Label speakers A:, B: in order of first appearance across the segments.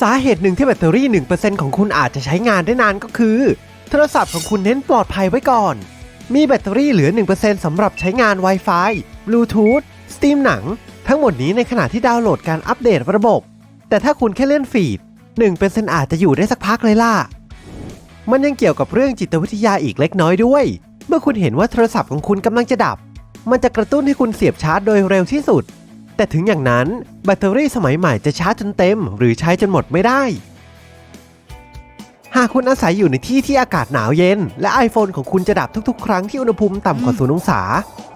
A: สาเหตุหนึ่งที่แบตเตอรี่ 1%ของคุณอาจจะใช้งานได้นานก็คือ โทรศัพท์ของคุณเน้นปลอดภัยไว้ก่อน มีแบตเตอรี่เหลือ 1%สำหรับใช้งาน Wi-Fi Bluetooth Steam หนัง ทั้งหมดนี้ในขณะที่ดาวน์โหลดการอัปเดตระบบ แต่ถ้าคุณแค่เล่นฟีด 1%อาจจะอยู่ได้สักพักเลยล่ะ มันยังเกี่ยวกับเรื่องจิตวิทยาอีกเล็กน้อยด้วย เมื่อคุณเห็นว่าโทรศัพท์ของคุณกำลังจะดับ มันจะกระตุ้นให้คุณเสียบชาร์จโดยเร็วที่สุด แต่ถึงอย่างนั้นแบตเตอรี่สมัยใหม่จะชาร์จจนเต็ม หรือใช้จนหมดไม่ได้ หากคุณอาศัยอยู่ในที่ที่อากาศหนาวเย็น และ iPhone ของคุณจะดับทุกๆ ครั้งที่อุณหภูมิต่ำกว่าศูนย์องศา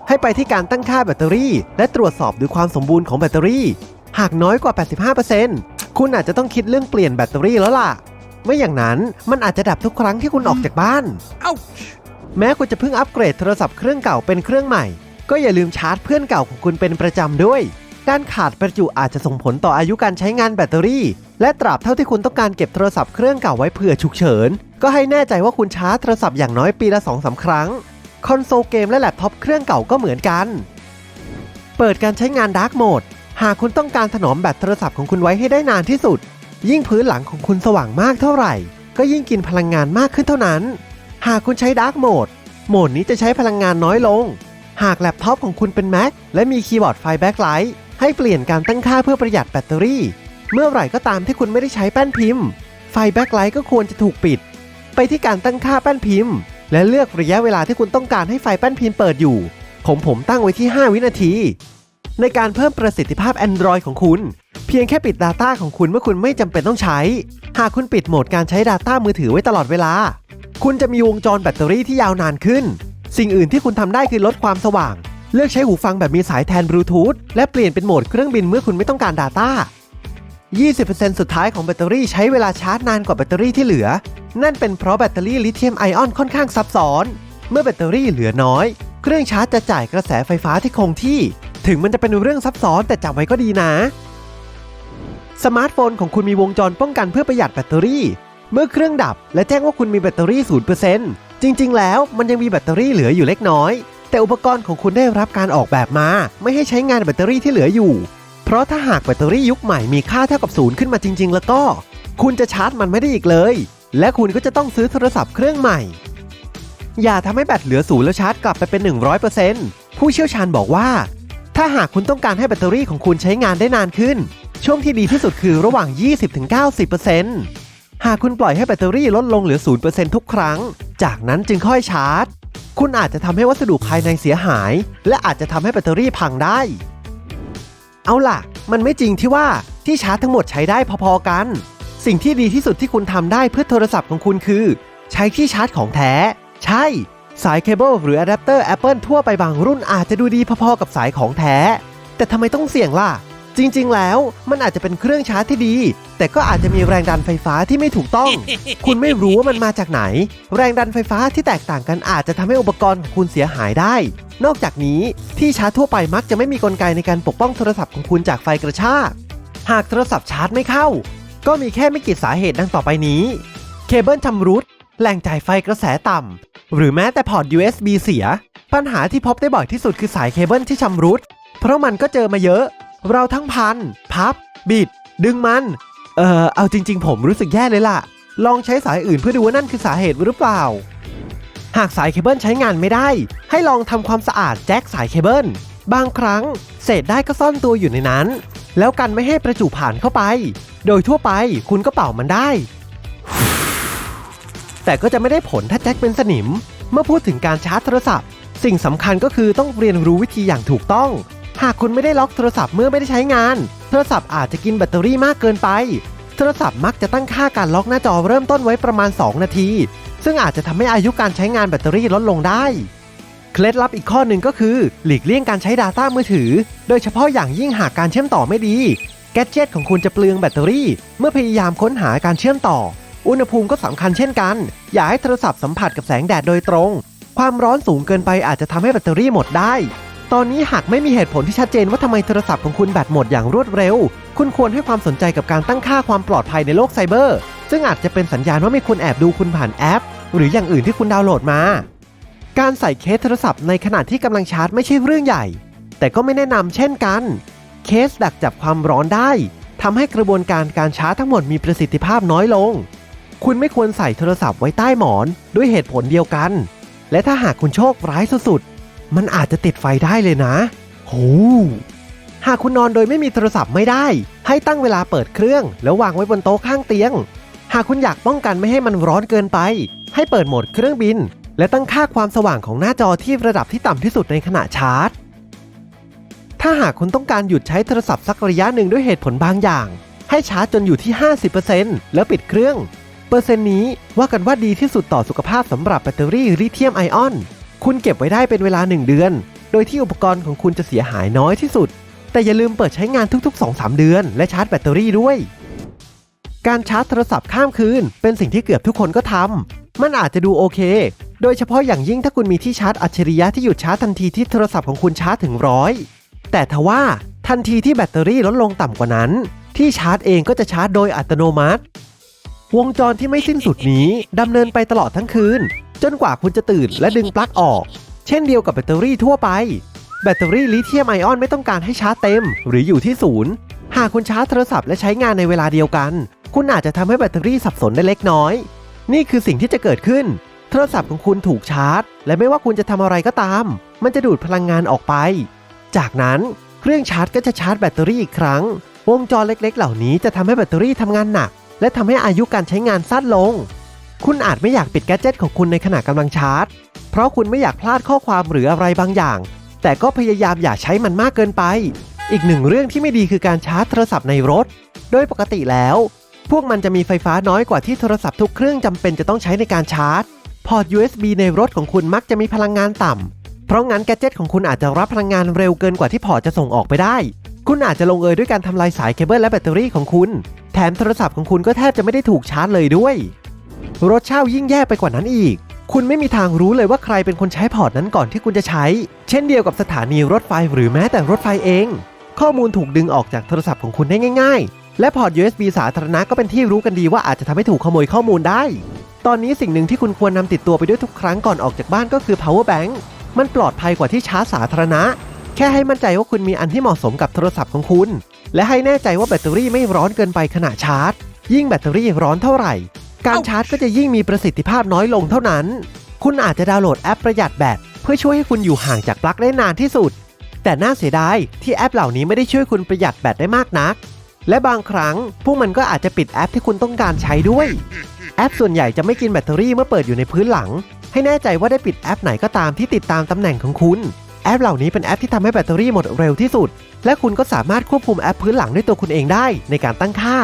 A: ให้ไปที่การตั้งค่าแบตเตอรี่ และตรวจสอบดูความสมบูรณ์ของแบตเตอรี่ หากน้อยกว่า 85%คุณอาจจะต้องคิดเรื่องเปลี่ยนแบตเตอรี่แล้วล่ะ ไม่อย่างนั้นมันอาจจะดับทุกครั้งที่คุณออกจากบ้าน
B: Ouch!
A: แม้คุณจะเพิ่งอัปเกรดโทรศัพท์เครื่องเก่าเป็นเครื่องใหม่ ก็อย่าลืมชาร์จเพื่อนเก่าของคุณเป็นประจำด้วย การขาดประจุอาจจะส่งผลต่ออายุการใช้งานแบตเตอรี่ และตราบเท่าที่คุณต้องการเก็บโทรศัพท์เครื่องเก่าไว้เผื่อฉุกเฉิน ก็ให้แน่ใจว่าคุณชาร์จโทรศัพท์อย่างน้อยปีละ2อสาครั้ง คอนโซลเกมและแล็ปท็อปเครื่องเก่าก็เหมือนกัน เปิดการใช้งานดาร์กโหมด หากคุณต้องการถนอมแบตโทรศัพท์ของคุณไว้ให้ได้นานที่สุด ยิ่งพื้นหลังของคุณสว่างมากเท่าไหร่ ก็ยิ่งกินพลังงานมากขึ้นเท่านั้น หากคุณใช้ดาร์กโหมด โหมดนี้จะใช้พลังงานน้อยลง หากแล็ปท็อปของคุณเป็น Mac และมีคีย์บอร์ดไฟแบ็คไลท์ ให้เปลี่ยนการตั้งค่าเพื่อประหยัดแบตเตอรี่ เมื่อไหร่ก็ตามที่คุณไม่ได้ใช้แป้นพิมพ์ ไฟแบ็คไลท์ก็ควรจะถูกปิด ไปที่การตั้งค่าแป้นพิมพ์ และเลือกระยะเวลาที่คุณต้องการให้ไฟแป้นพิมพ์เปิดอยู่ ผมผมตั้งไว้ที่ 5 วินาที ในการเพิ่มประสิทธิภาพ Android ของคุณ เพียงแค่ปิด Data ของคุณเมื่อคุณไม่จำเป็นต้องใช้ หากคุณปิดโหมดการใช้ Data มือถือไว้ตลอดเวลา คุณจะมีวงจรแบตเตอรี่ที่ยาวนานขึ้น สิ่งอื่นที่คุณทำได้คือลดความสว่าง เลือกใช้หูฟังแบบมีสายแทนบลูทูธและเปลี่ยนเป็นโหมดเครื่องบินเมื่อคุณไม่ต้องการ Data 20%สุดท้ายของแบตเตอรี่ใช้เวลาชาร์จนานกว่าแบตเตอรี่ที่เหลือ นั่นเป็นเพราะแบตเตอรี่ลิเธียมไอออนค่อนข้างซับซ้อน เมื่อแบตเตอรี่เหลือน้อย เครื่องชาร์จจะจ่ายกระแสไฟฟ้าที่คงที่ ถึงมันจะเป็นเรื่องซับซ้อนแต่จำไว้ก็ดีนะ สมาร์ทโฟนของคุณมีวงจรป้องกันเพื่อประหยัดแบตเตอรี่ เมื่อเครื่องดับและแจ้งว่าคุณมีแบตเตอรี่ 0%จริง ๆ แล้วมันยังมีแบตเตอรี่เหลืออยู่เล็กน้อย แต่อุปกรณ์ของคุณได้รับการออกแบบมา ไม่ให้ใช้งานแบตเตอรี่ที่เหลืออยู่ เพราะถ้าหากแบตเตอรี่ยุคใหม่มีค่าเท่ากับศูนย์ขึ้นมาจริง ๆ แล้วก็ คุณจะชาร์จมันไม่ได้อีกเลย และคุณก็จะต้องซื้อโทรศัพท์เครื่องใหม่ อย่าทำให้แบตเหลือศูนย์แล้วชาร์จกลับไปเป็น 100%ผู้เชี่ยวชาญบอกว่า ถ้าหากคุณต้องการให้แบตเตอรี่ของคุณใช้งานได้นานขึ้น ช่วงที่ดีที่สุดคือระหว่าง 20-90%หากคุณปล่อยให้แบตเตอรี่ลดลงเหลือ 0%ทุกครั้ง จากนั้นจึงค่อยชาร์จ คุณอาจจะทำให้วัสดุภายในเสียหาย และอาจจะทำให้แบตเตอรี่พังได้ เอาล่ะ มันไม่จริงที่ว่าที่ชาร์จทั้งหมดใช้ได้พอๆกัน สิ่งที่ดีที่สุดที่คุณทำได้เพื่อโทรศัพท์ของคุณคือ ใช้ที่ชาร์จของแท้ ใช่ สายเคเบิลหรืออะแดปเตอร์ Apple ทั่วไปบางรุ่นอาจจะดูดีพอๆกับสายของแท้ แต่ทำไมต้องเสี่ยงล่ะ จริงๆ แล้วมันอาจจะเป็นเครื่องชาร์จที่ดี แต่ก็อาจจะมีแรงดันไฟฟ้าที่ไม่ถูกต้อง คุณไม่รู้ว่ามันมาจากไหน แรงดันไฟฟ้าที่แตกต่างกันอาจจะทำให้อุปกรณ์ของคุณเสียหายได้ นอกจากนี้ที่ชาร์จทั่วไปมักจะไม่มีกลไกในการปกป้องโทรศัพท์ของคุณจากไฟกระชาก หากโทรศัพท์ชาร์จไม่เข้า ก็มีแค่ไม่กี่สาเหตุดังต่อไปนี้ เคเบิลชำรุดแหล่งจ่ายไฟกระแสต่ำหรือแม้แต่พอร์ต USB เสีย ปัญหาที่พบได้บ่อยที่สุดคือสายเคเบิลที่ชำรุด เพราะมันก็เจอมาเยอะ เราทั้งพัน พับ บิด ดึงมัน เอ่อเอาจริง ๆ ผมรู้สึกแย่เลยล่ะ ลองใช้สายอื่นเพื่อดูว่านั่นคือสาเหตุหรือเปล่า หากสายเคเบิลใช้งานไม่ได้ ให้ลองทำความสะอาดแจ็คสายเคเบิล บางครั้ง เศษได้ก็ซ่อนตัวอยู่ในนั้น แล้วกันไม่ให้ประจุผ่านเข้าไป โดยทั่วไปคุณก็เป่ามันได้ แต่ก็จะไม่ได้ผลถ้าแจ็คเป็นสนิม เมื่อพูดถึงการชาร์จโทรศัพท์ สิ่งสำคัญก็คือต้องเรียนรู้วิธีอย่างถูกต้อง หากคุณไม่ได้ล็อกโทรศัพท์เมื่อไม่ได้ใช้งาน โทรศัพท์อาจจะกินแบตเตอรี่มากเกินไป โทรศัพท์มักจะตั้งค่าการล็อกหน้าจอเริ่มต้นไว้ประมาณ 2 นาที ซึ่งอาจจะทำให้อายุการใช้งานแบตเตอรี่ลดลงได้ เคล็ดลับอีกข้อหนึ่งก็คือ หลีกเลี่ยงการใช้ Data มือถือ โดยเฉพาะอย่างยิ่งหากการเชื่อมต่อไม่ดี แกดเจตของคุณจะเปลืองแบตเตอรี่ เมื่อพยายามค้นหาการเชื่อมต่อ อุณหภูมิก็สำคัญเช่นกัน อย่าให้โทรศัพท์สัมผัสกับแสงแดดโดยตรง ความร้อนสูงเกินไปอาจจะทำให้แบตเตอรี่หมดได้ ตอนนี้หากไม่มีเหตุผลที่ชัดเจนว่าทำไมโทรศัพท์ของคุณแบตหมดอย่างรวดเร็ว คุณควรให้ความสนใจกับการตั้งค่าความปลอดภัยในโลกไซเบอร์ ซึ่งอาจจะเป็นสัญญาณว่ามีคนแอบดูคุณผ่านแอป หรืออย่างอื่นที่คุณดาวน์โหลดมา การใส่เคสโทรศัพท์ในขณะที่กำลังชาร์จไม่ใช่เรื่องใหญ่ แต่ก็ไม่แนะนำเช่นกัน เคสดักจับความร้อนได้ทำให้กระบวนการการชาร์จทั้งหมดมีประสิทธิภาพน้อยลง คุณไม่ควรใส่โทรศัพท์ไว้ใต้หมอน ด้วยเหตุผลเดียวกัน และถ้าหากคุณโชคร้ายสุดๆ มันอาจจะติดไฟได้เลยนะโหหากคุณนอนโดยไม่มีโทรศัพท์ไม่ได้ ให้ตั้งเวลาเปิดเครื่อง แล้ววางไว้บนโต๊ะข้างเตียง หากคุณอยากป้องกันไม่ให้มันร้อนเกินไป ให้เปิดโหมดเครื่องบิน และตั้งค่าความสว่างของหน้าจอที่ระดับที่ต่ำที่สุดในขณะชาร์จ ถ้าหากคุณต้องการหยุดใช้โทรศัพท์สักระยะหนึ่งด้วยเหตุผลบางอย่าง ให้ชาร์จจนอยู่ที่ 50%แล้วปิดเครื่อง เปอร์เซ็นต์นี้ว่ากันว่าดีที่สุดต่อสุขภาพสำหรับแบตเตอรี่ลิเธียมไอออน คุณเก็บไว้ได้เป็นเวลา 1 เดือน โดยที่อุปกรณ์ของคุณจะเสียหายน้อยที่สุด แต่อย่าลืมเปิดใช้งานทุกๆ 2-3 เดือน และชาร์จแบตเตอรี่ด้วย การชาร์จโทรศัพท์ข้ามคืน เป็นสิ่งที่เกือบทุกคนก็ทำ มันอาจจะดูโอเค โดยเฉพาะอย่างยิ่งถ้าคุณมีที่ชาร์จอัจฉริยะที่หยุดชาร์จทันทีที่โทรศัพท์ของคุณชาร์จถึงร้อยแต่ทว่าทันทีที่แบตเตอรี่ลดลงต่ำกว่านั้น ที่ชาร์จเองก็จะชาร์จโดยอัตโนมัติ วงจรที่ไม่สิ้นสุดนี้ดำเนินไปตลอดทั้งคืน จนกว่าคุณจะตื่นและดึงปลั๊กออก เช่นเดียวกับแบตเตอรี่ทั่วไป แบตเตอรี่ลิเธียมไอออนไม่ต้องการให้ชาร์จเต็ม หรืออยู่ที่ศูนย์หากคุณชาร์จโทรศัพท์และใช้งานในเวลาเดียวกัน คุณอาจจะทำให้แบตเตอรี่สับสนได้เล็กน้อย นี่คือสิ่งที่จะเกิดขึ้น โทรศัพท์ของคุณถูกชาร์จ และไม่ว่าคุณจะทำอะไรก็ตาม มันจะดูดพลังงานออกไป จากนั้นเครื่องชาร์จก็จะชาร์จแบตเตอรี่อีกครั้ง วงจรเล็กๆ เหล่านี้จะทำให้แบตเตอรี่ทำงานหนัก และทำให้อายุการใช้งานสั้นลง คุณอาจไม่อยากปิดแกจิตของคุณในขณะกำลังชาร์จ เพราะคุณไม่อยากพลาดข้อความหรืออะไรบางอย่าง แต่ก็พยายามอย่าใช้มันมากเกินไป อีกหนึ่งเรื่องที่ไม่ดีคือการชาร์จโทรศัพท์ในรถ โดยปกติแล้ว พวกมันจะมีไฟฟ้าน้อยกว่าที่โทรศัพท์ทุกเครื่องจำเป็นจะต้องใช้ในการชาร์จ พอร์ต USB ในรถของคุณมักจะมีพลังงานต่ำ เพราะงั้นแกจิตของคุณอาจจะรับพลังงานเร็วเกินกว่าที่พอร์ตจะส่งออกไปได้ คุณอาจจะลงเอยด้วยการทำลายสายเคเบิลและแบตเตอรี่ของคุณ แถมโทรศัพท์ของคุณก็แทบจะไม่ได้ถูกชาร์จเลยด้วย รถเช่ายิ่งแย่ไปกว่านั้นอีก คุณไม่มีทางรู้เลยว่าใครเป็นคนใช้พอร์ตนั้นก่อนที่คุณจะใช้ เช่นเดียวกับสถานีรถไฟหรือแม้แต่รถไฟเอง ข้อมูลถูกดึงออกจากโทรศัพท์ของคุณได้ง่าย ๆ และพอร์ต USB สาธารณะก็เป็นที่รู้กันดีว่าอาจจะทำให้ถูกขโมยข้อมูลได้ ตอนนี้สิ่งหนึ่งที่คุณควรนำติดตัวไปด้วยทุกครั้งก่อนออกจากบ้านก็คือ power bank มันปลอดภัยกว่าที่ชาร์จสาธารณะ แค่ให้มั่นใจว่าคุณมีอันที่เหมาะสมกับโทรศัพท์ของคุณ และให้แน่ใจว่าแบตเตอรี่ไม่ร้อนเกินไปขณะชาร์จ ยิ่งแบตเตอรี่ร้อนเท่าไหร่ การชาร์จก็จะยิ่งมีประสิทธิภาพน้อยลงเท่านั้น คุณอาจจะดาวน์โหลดแอปประหยัดแบตเพื่อช่วยให้คุณอยู่ห่างจากปลั๊กได้นานที่สุด แต่น่าเสียดายที่แอปเหล่านี้ไม่ได้ช่วยคุณประหยัดแบตได้มากนัก และบางครั้งพวกมันก็อาจจะปิดแอปที่คุณต้องการใช้ด้วย แอปส่วนใหญ่จะไม่กินแบตเตอรี่เมื่อเปิดอยู่ในพื้นหลัง ให้แน่ใจว่าได้ปิดแอปไหนก็ตามที่ติดตามตำแหน่งของคุณ แอปเหล่านี้เป็นแอปที่ทำให้แบตเตอรี่หมดเร็วที่สุด และคุณก็สามารถควบคุมแอปพื้นหลังด้วยตัวคุณเองได้ในการตั้งค่า